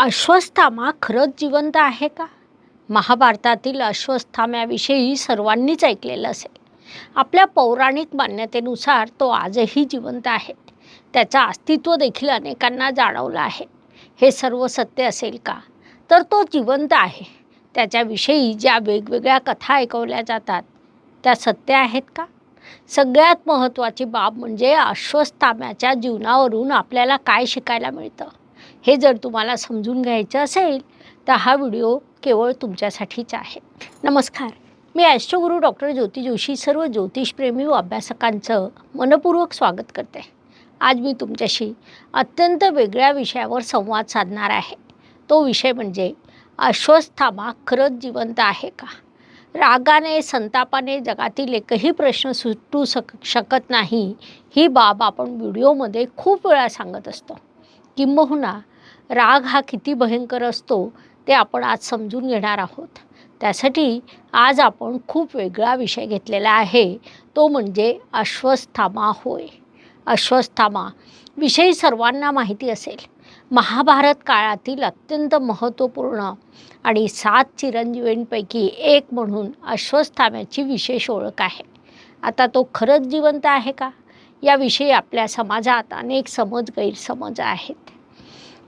अश्वस्थामा खरंच जिवंत आहे का? महाभारतातील अश्वस्थाम्याविषयी सर्वांनीच ऐकलेलं असेल. आपल्या पौराणिक मान्यतेनुसार तो आजही जिवंत आहे. त्याचं अस्तित्व देखील अनेकांना जाणवलं आहे. हे सर्व सत्य असेल का? तर तो जिवंत आहे. त्याच्याविषयी ज्या वेगवेगळ्या कथा ऐकवल्या जातात त्या सत्य आहेत का? सगळ्यात महत्त्वाची बाब म्हणजे अश्वस्थाम्याच्या जीवनावरून आपल्याला काय शिकायला मिळतं? हे जर तुम्हाला समजून घ्यायचं असेल तर हा व्हिडिओ केवळ तुमच्यासाठीच आहे. नमस्कार. मी ॲस्ट्रोगुरू डॉक्टर ज्योती जोशी सर्व ज्योतिषप्रेमी व अभ्यासकांचं मनपूर्वक स्वागत करते. आज मी तुमच्याशी अत्यंत वेगळ्या विषयावर संवाद साधणार आहे. तो विषय म्हणजे अश्वस्थामा खरंच जिवंत आहे का? रागाने संतापाने जगातील एकही प्रश्न सुटू शक शकत नाही ही बाब आपण व्हिडिओमध्ये खूप वेळा सांगत असतो. किंबहुना राग हा किती भयंकर असतो ते आपण आज समजून घेणार आहोत. त्यासाठी आज आपण खूप वेगळा विषय घेतलेला आहे. तो म्हणजे अश्वस्थामा होय. अश्वस्थामा विषयी सर्वांना माहिती असेल. महाभारत काळातील अत्यंत महत्त्वपूर्ण आणि सात चिरंजीवींपैकी एक म्हणून अश्वस्थाम्याची विशेष ओळख आहे. आता तो खरंच जिवंत आहे का? याविषयी आपल्या समाजात अनेक समज गैरसमज आहेत.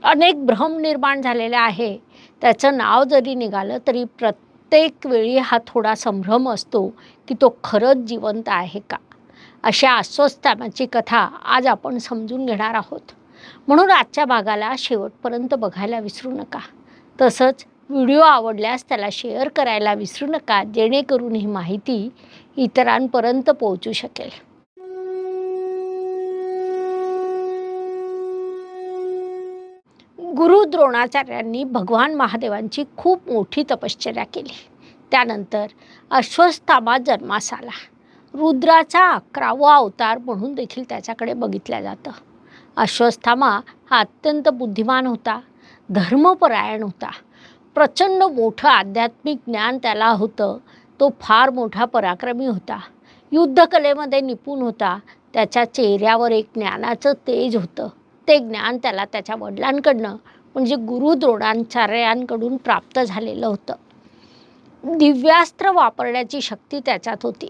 अनेक भ्रम निर्माण झालेला आहे. त्याचं नाव जरी निघालं तरी प्रत्येक वेळी हा थोडा संभ्रम असतो की तो खरंच जिवंत आहे का? अशा अस्वस्थामाची कथा आज आपण समजून घेणार आहोत. म्हणून आजच्या भागाला शेवटपर्यंत बघायला विसरू नका. तसंच व्हिडिओ आवडल्यास त्याला शेअर करायला विसरू नका जेणेकरून ही माहिती इतरांपर्यंत पोहोचू शकेल. गुरु द्रोणाचार्यांनी भगवान महादेवांची खूप मोठी तपश्चर्या केली. त्यानंतर अश्वस्थामा जन्मास आला. रुद्राचा अकरावा अवतार म्हणून देखील त्याच्याकडे बघितलं जातं. अश्वस्थामा हा अत्यंत बुद्धिमान होता धर्मपरायण होता. प्रचंड मोठं आध्यात्मिक ज्ञान त्याला होतं तो फार मोठा पराक्रमी होता. युद्धकलेमध्ये निपुण होता त्याच्या चेहऱ्यावर एक ज्ञानाचं तेज होतं. ते ज्ञान त्याला त्याच्या वडिलांकडनं म्हणजे गुरु द्रोणाचार्यांकडून प्राप्त झालेलं होतं. दिव्यास्त्र वापरण्याची शक्ती त्याच्यात होती.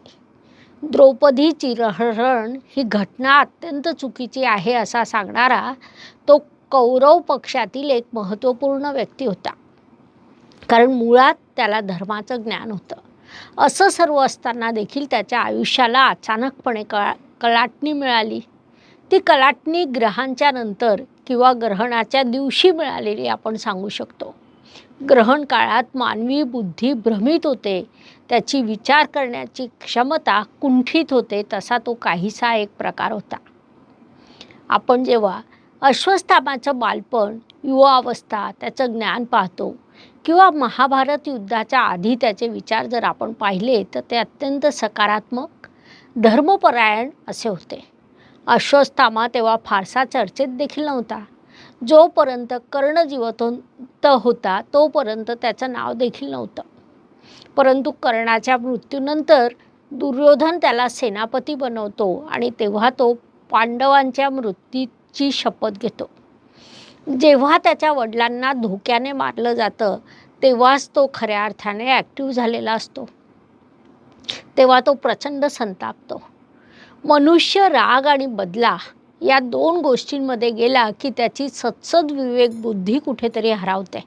द्रौपदीची रहरण ही घटना अत्यंत चुकीची आहे असा सांगणारा तो कौरव पक्षातील एक महत्त्वपूर्ण व्यक्ती होता. कारण मुळात त्याला धर्माचं ज्ञान होतं. असं सर्व असताना देखील त्याच्या आयुष्याला अचानकपणे कळा कलाटणी मिळाली. ती कलाटणी ग्रहांच्या नंतर किंवा ग्रहणाच्या दिवशी मिळालेली आपण सांगू शकतो. ग्रहण काळात मानवी बुद्धी भ्रमित होते. त्याची विचार करण्याची क्षमता कुंठित होते तसा तो काहीसा एक प्रकार होता. आपण जेव्हा अश्वस्थामाचं बालपण युवावस्था त्याचं ज्ञान पाहतो किंवा महाभारत युद्धाच्या आधी त्याचे विचार जर आपण पाहिले तर ते अत्यंत सकारात्मक धर्मपरायण असे होते. अश्वस्थामा तेव्हा फारसा चर्चेत देखील नव्हता. जोपर्यंत कर्ण जिवंत होता तोपर्यंत त्याचं नाव देखील नव्हतं. परंतु कर्णाच्या मृत्यूनंतर दुर्योधन त्याला सेनापती बनवतो आणि तेव्हा तो पांडवांच्या मृत्यूची शपथ घेतो. जेव्हा त्याच्या वडिलांना धोक्याने मारलं जातं तेव्हाच तो खऱ्या अर्थाने ॲक्टिव्ह झालेला असतो. तेव्हा तो प्रचंड संतापतो. मनुष्य राग आणि बदला या दोन गोष्टींमध्ये गेला की त्याची सत्सद विवेक बुद्धी कुठेतरी हरावते.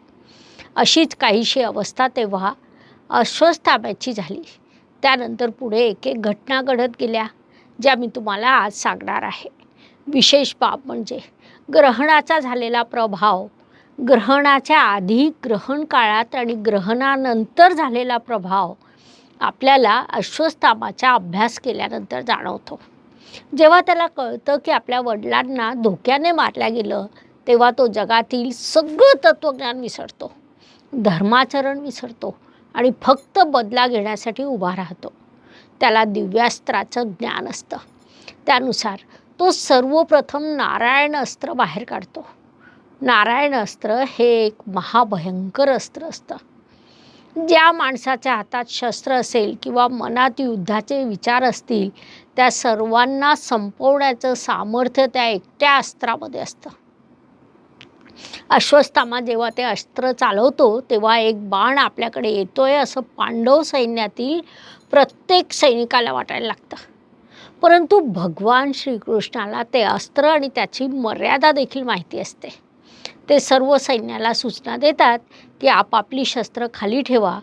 अशीच काहीशी अवस्था तेव्हा अश्वस्थाम्याची झाली. त्यानंतर पुढे एक एक घटना घडत गेल्या ज्या मी तुम्हाला आज सांगणार आहे. विशेष बाब म्हणजे ग्रहणाचा झालेला प्रभाव ग्रहणाच्या आधी ग्रहण काळात आणि ग्रहणानंतर झालेला प्रभाव आपल्याला अश्वस्थामाचा अभ्यास केल्यानंतर जाणवतो. जेव्हा त्याला कळतं की आपल्या वडिलांना धोक्याने मारल्या गेलं तेव्हा तो जगातील सगळं तत्त्वज्ञान विसरतो. धर्माचरण विसरतो आणि फक्त बदला घेण्यासाठी उभा राहतो. त्याला दिव्यास्त्राचं ज्ञान असतं. त्यानुसार तो सर्वप्रथम नारायण अस्त्र बाहेर काढतो. नारायण अस्त्र हे एक महाभयंकर अस्त्र असतं. ज्या माणसाच्या हातात शस्त्र असेल किंवा मनात युद्धाचे विचार असतील त्या सर्वांना संपवण्याचं सामर्थ्य त्या एकट्या अस्त्रामध्ये असतं. अश्वस्थामा जेव्हा ते अस्त्र चालवतो तेव्हा एक बाण आपल्याकडे येतोय असं पांडव सैन्यातील प्रत्येक सैनिकाला वाटायला लागतं. परंतु भगवान श्रीकृष्णाला ते अस्त्र आणि त्याची मर्यादा देखील माहिती असते. ते सर्व सैन्याला सूचना देतात की आपापली शस्त्र खाली ठेवा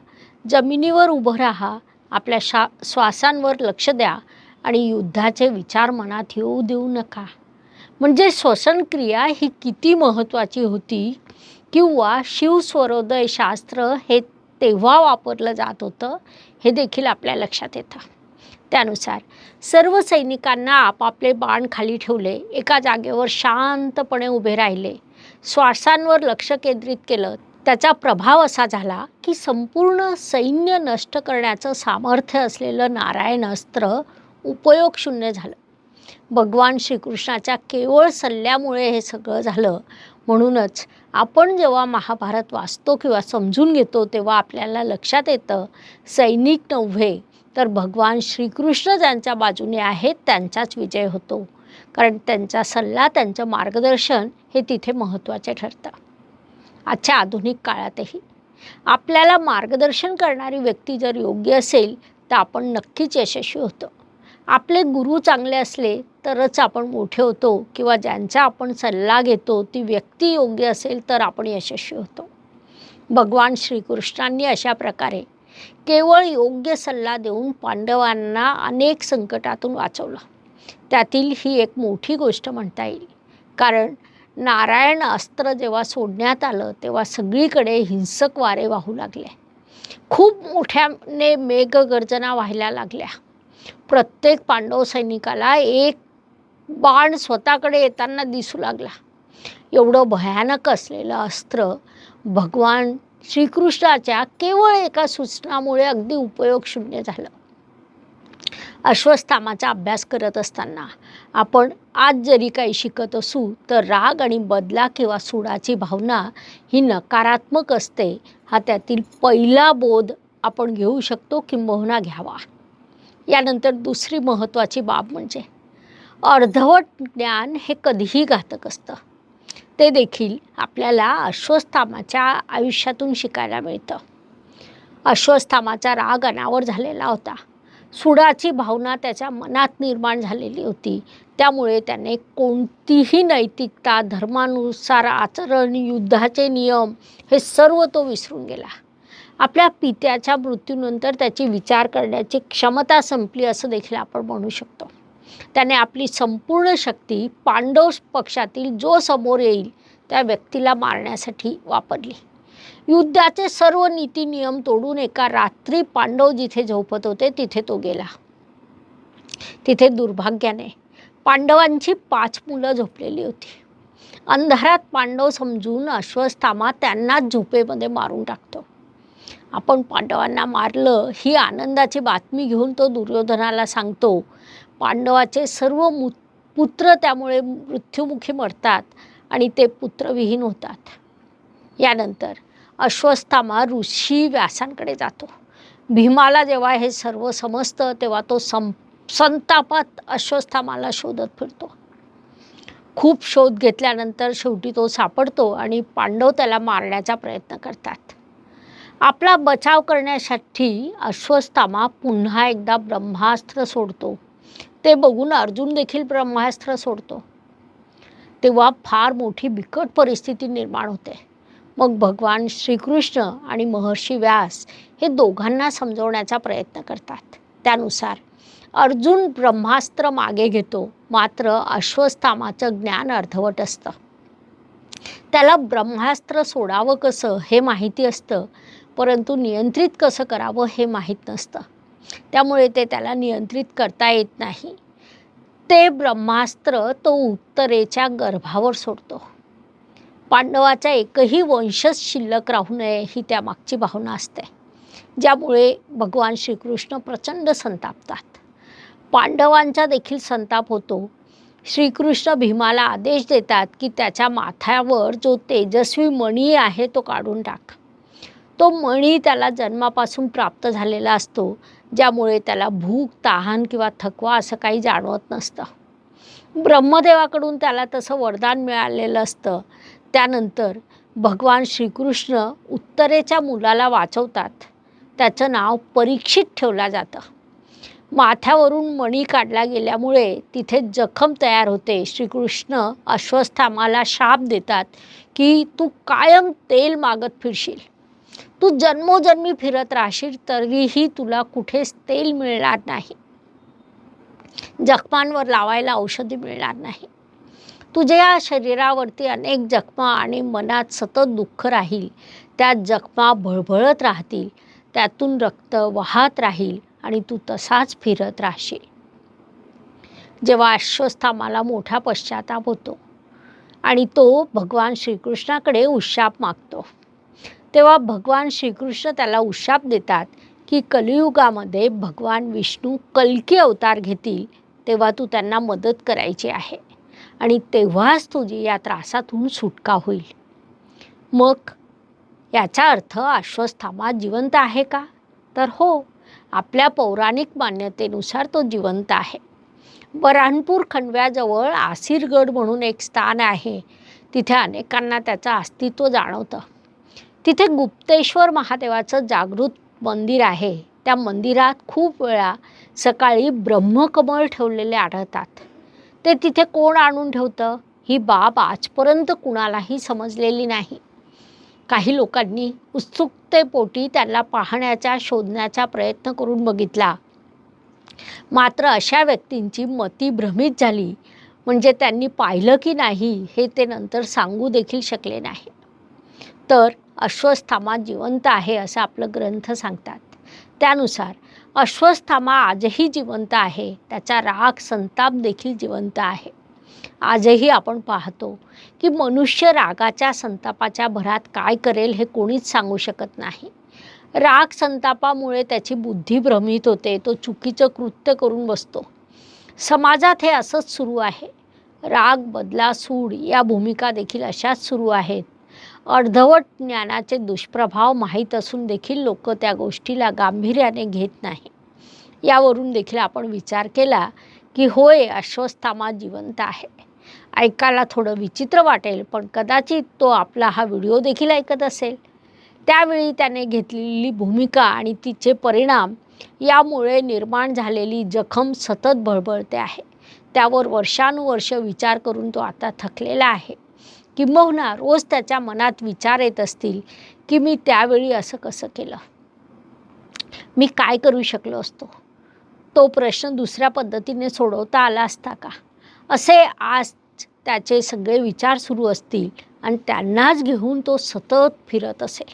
जमिनीवर उभं राहा आपल्या शा श्वासांवर लक्ष द्या आणि युद्धाचे विचार मनात येऊ देऊ नका. म्हणजे श्वसनक्रिया ही किती महत्त्वाची होती किंवा शिवस्वरोदय शास्त्र हे तेव्हा वापरलं जात होतं हे देखील आपल्या लक्षात येतं. त्यानुसार सर्व सैनिकांना आपापले बाण खाली ठेवले एका जागेवर शांतपणे उभे राहिले. श्वासांवर लक्ष केंद्रित केलं. त्याचा प्रभाव असा झाला की संपूर्ण सैन्य नष्ट करण्याचं सामर्थ्य असलेलं नारायण अस्त्र उपयोग शून्य झालं. भगवान श्रीकृष्णाच्या केवळ सल्ल्यामुळे हे सगळं झालं. म्हणूनच आपण जेव्हा महाभारत वाचतो किंवा समजून घेतो तेव्हा आपल्याला लक्षात येतं सैनिक नव्हे तर भगवान श्रीकृष्ण ज्यांच्या बाजूने आहेत त्यांचाच विजय होतो. कारण त्यांचा सल्ला त्यांचं मार्गदर्शन हे तिथे महत्त्वाचे ठरतं. आजच्या आधुनिक काळातही आपल्याला मार्गदर्शन करणारी व्यक्ती जर योग्य असेल तर आपण नक्कीच यशस्वी होतो. आपले गुरु चांगले असले तरच आपण मोठे होतो किंवा ज्यांचा आपण सल्ला घेतो ती व्यक्ती योग्य असेल तर आपण यशस्वी होतो. भगवान श्रीकृष्णांनी अशा प्रकारे केवळ योग्य सल्ला देऊन पांडवांना अनेक संकटातून वाचवलं. त्यातील ही एक मोठी गोष्ट म्हणता येईल. कारण नारायण अस्त्र जेव्हा सोडण्यात आलं तेव्हा सगळीकडे हिंसक वारे वाहू लागले. खूप मोठ्याने मेघगर्जना व्हायला लागल्या. प्रत्येक पांडव सैनिकाला एक बाण स्वतःकडे येताना दिसू लागला. एवढं भयानक असलेलं अस्त्र भगवान श्रीकृष्णाच्या केवळ एका सूचनामुळे अगदी उपयोग शून्य झालं. अश्वस्थामाचा अभ्यास करत असताना आपण आज जरी काही शिकत असू तर राग आणि बदला किंवा सुडाची भावना ही नकारात्मक असते. हा त्यातील पहिला बोध आपण घेऊ शकतो किंबहुना घ्यावा. यानंतर दुसरी महत्त्वाची बाब म्हणजे अर्धवट ज्ञान हे कधीही घातक असतं. ते देखील आपल्याला अश्वस्थामाच्या आयुष्यातून शिकायला मिळतं. अश्वस्थामाचा राग अनावर झालेला होता. सुडाची भावना त्याच्या मनात निर्माण झालेली होती. त्यामुळे त्याने कोणतीही नैतिकता धर्मानुसार आचरण युद्धाचे नियम हे सर्व तो विसरून गेला. आपल्या पित्याच्या मृत्यूनंतर त्याची विचार करण्याची क्षमता संपली असं देखील आपण म्हणू शकतो. त्याने आपली संपूर्ण शक्ती पांडव पक्षातील जो समोर येईल त्या व्यक्तीला मारण्यासाठी वापरली. युद्धाचे सर्व नीती नियम तोडून एका रात्री पांडव जिथे झोपत होते तिथे तो गेला. तिथे दुर्भाग्याने पांडवांची पाच मुलं झोपलेली होती. अंधारात पांडव समजून अश्वस्थामा त्यांनाच झोपेमध्ये मारून टाकतो. आपण पांडवांना मारलं ही आनंदाची बातमी घेऊन तो दुर्योधनाला सांगतो पांडवाचे सर्व मु पुत्र त्यामुळे मृत्युमुखी मरतात आणि ते पुत्रविहीन होतात. यानंतर अश्वस्थामा ऋषी व्यासांकडे जातो. भीमाला जेव्हा हे सर्व समजतं तेव्हा तो सं संतापात अश्वस्थामाला शोधत फिरतो. खूप शोध घेतल्यानंतर शेवटी तो सापडतो आणि पांडव त्याला मारण्याचा प्रयत्न करतात. आपला बचाव करण्यासाठी अश्वस्थामा पुन्हा एकदा ब्रह्मास्त्र सोडतो. ते बघून अर्जुन देखील ब्रह्मास्त्र सोडतो. तेव्हा फार मोठी बिकट परिस्थिती निर्माण होते. मग भगवान श्रीकृष्ण आणि महर्षी व्यास हे दोघांना समजवण्याचा प्रयत्न करतात. त्यानुसार अर्जुन ब्रह्मास्त्र मागे घेतो मात्र अश्वस्थामाचं ज्ञान अर्धवट असतं. त्याला ब्रह्मास्त्र सोडावं कसं हे माहिती असतं परंतु नियंत्रित कसं करावं हे माहीत नसतं. त्यामुळे ते त्याला नियंत्रित करता येत नाही. ते ब्रह्मास्त्र तो उत्तरेच्या गर्भावर सोडतो. पांडवाचा एकही वंशज शिल्लक राहू नये ही त्यामागची भावना असते. ज्यामुळे भगवान श्रीकृष्ण प्रचंड संतापतात. पांडवांचा देखील संताप होतो. श्रीकृष्ण भीमाला आदेश देतात की त्याच्या माथ्यावर जो तेजस्वी मणी आहे तो काढून टाक. तो मणी त्याला जन्मापासून प्राप्त झालेला असतो ज्यामुळे त्याला भूक तहान किंवा थकवा असं काही जाणवत नसतं. ब्रह्मदेवाकडून त्याला तसं वरदान मिळालेलं असतं. त्यानंतर भगवान श्रीकृष्ण उत्तरेच्या मुलाला वाचवतात. त्याचं नाव परीक्षित ठेवलं जातं. माथ्यावरून मणी काढला गेल्यामुळे तिथे जखम तयार होते. श्रीकृष्ण अश्वस्थामाला शाप देतात की तू कायम तेल मागत फिरशील. तू जन्मोजन्मी फिरत राहशील तरीही तुला कुठेच तेल मिळणार नाही. जखमांवर लावायला औषधी मिळणार नाही. तुझ्या शरीरावरती अनेक जखमा आणि मनात सतत दुःख राहील. त्या जखमा भळभळत राहतील. त्यातून रक्त वाहत राहील आणि तू तसाच फिरत राहशील. जेव्हा अश्वस्थामाला मोठा पश्चाताप होतो आणि तो भगवान श्रीकृष्णाकडे उशाप मागतो. तेव्हा भगवान श्रीकृष्ण त्याला उशाप देतात की कलियुगामध्ये भगवान विष्णू कल्की अवतार घेतील तेव्हा तू त्यांना मदत करायची आहे. आणि तेव्हाच तुझी या त्रासातून सुटका होईल. मग याचा अर्थ अश्वस्थामा जिवंत आहे का? तर हो आपल्या पौराणिक मान्यतेनुसार तो जिवंत आहे. बऱ्हाणपूर खंडव्याजवळ आसिरगड म्हणून एक स्थान आहे. तिथे अनेकांना त्याचं अस्तित्व जाणवतं. तिथे गुप्तेश्वर महादेवाचं जागृत मंदिर आहे. त्या मंदिरात खूप वेळा सकाळी ब्रह्मकमळ ठेवलेले आढळतात. ते तिथे कोण आणून ठेवतं? ही बाब आजपर्यंत कुणालाही समजलेली नाही. काही लोकांनी उत्सुकतेपोटी त्यांना पाहण्याचा शोधण्याचा प्रयत्न करून बघितला. मात्र अशा व्यक्तींची मती भ्रमित झाली. म्हणजे त्यांनी पाहिलं की नाही हे ते नंतर सांगू देखील शकले नाही. तर अश्वस्थामा जिवंत आहे असं आपलं ग्रंथ सांगतात. त्यानुसार अश्वस्थामा आजही जिवंत आहे. त्याचा राग संताप देखील जिवंत आहे. आजही आपण पाहतो की मनुष्य रागाच्या संतापाच्या भरात काय करेल हे कोणीच सांगू शकत नाही. राग संतापामुळे त्याची बुद्धी भ्रमित होते. तो चुकीचं कृत्य करून बसतो. समाजात हे असंच सुरू आहे. राग बदला सूड या भूमिका देखील अशाच सुरू आहेत. अर्धवट ज्ञानाचे दुष्प्रभाव माहीत असून देखील लोक त्या गोष्टीला गांभीर्याने घेत नाही. यावरून देखील आपण विचार केला की होय अश्वस्थामा जिवंत आहे. ऐकायला थोडं विचित्र वाटेल पण कदाचित तो आपला हा व्हिडिओ देखील ऐकत असेल. त्यावेळी त्याने घेतलेली भूमिका आणि तिचे परिणाम यामुळे निर्माण झालेली जखम सतत बळबळते आहे. त्यावर वर्षानुवर्ष विचार करून तो आता थकलेला आहे. किंबहुना रोज त्याच्या मनात विचार येत असतील की मी त्यावेळी असं कसं केलं? मी काय करू शकलो असतो? तो प्रश्न दुसऱ्या पद्धतीने सोडवता आला असता का? असे आज त्याचे सगळे विचार सुरू असतील आणि त्यांनाच घेऊन तो सतत फिरत असेल.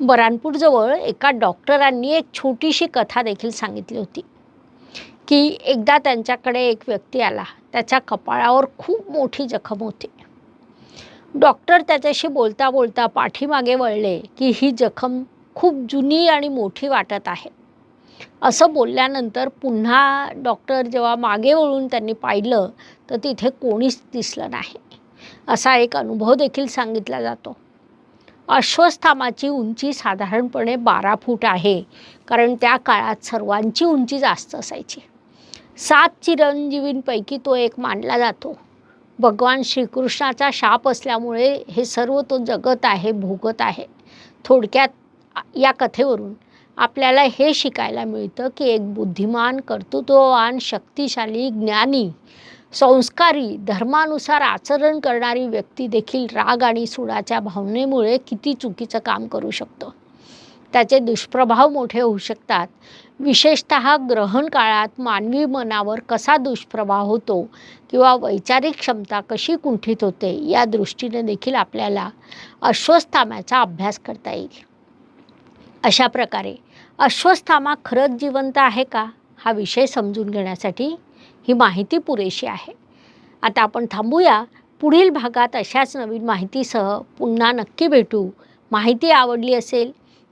बरानपूरजवळ एका डॉक्टरांनी एक छोटीशी कथा देखील सांगितली होती. की एकदा त्यांच्याकडे एक व्यक्ती आला त्याच्या कपाळावर खूप मोठी जखम होती. डॉक्टर त्याच्याशी बोलता बोलता पाठीमागे वळले की ही जखम खूप जुनी आणि मोठी वाटत आहे. असं बोलल्यानंतर पुन्हा डॉक्टर जेव्हा मागे वळून त्यांनी पाहिलं तर तिथे कोणीच दिसलं नाही. असा एक अनुभव देखील सांगितला जातो. अश्वस्थामाची उंची साधारणपणे बारा फूट आहे कारण त्या काळात सर्वांची उंची जास्त असायची. सात चिरंजीवींपैकी तो एक मानला जातो. भगवान श्रीकृष्णाचा शाप असल्यामुळे हे सर्व तो जगत आहे भोगत आहे. थोडक्यात या कथेवरून आपल्याला हे शिकायला मिळतं की एक बुद्धिमान कर्तृत्ववान शक्तिशाली ज्ञानी संस्कारी धर्मानुसार आचरण करणारी व्यक्ती देखील राग आणि सुडाच्या भावनेमुळे किती चुकीचं काम करू शकतो. त्याचे दुष्प्रभाव मोठे होऊ शकतात. विशेषत ग्रहण काळात मानवी मनावर कसा दुष्प्रभाव होतो किंवा वैचारिक क्षमता कशी कुंठित होते या दृष्टीने देखील आपल्याला अश्वस्थाम्याचा अभ्यास करता येईल. अशा प्रकारे अश्वस्थामा खरंच जिवंत आहे का? हा विषय समजून घेण्यासाठी ही माहिती पुरेशी आहे. आता आपण थांबूया. पुढील भागात अशाच नवीन माहितीसह पुन्हा नक्की भेटू. माहिती आवडली असेल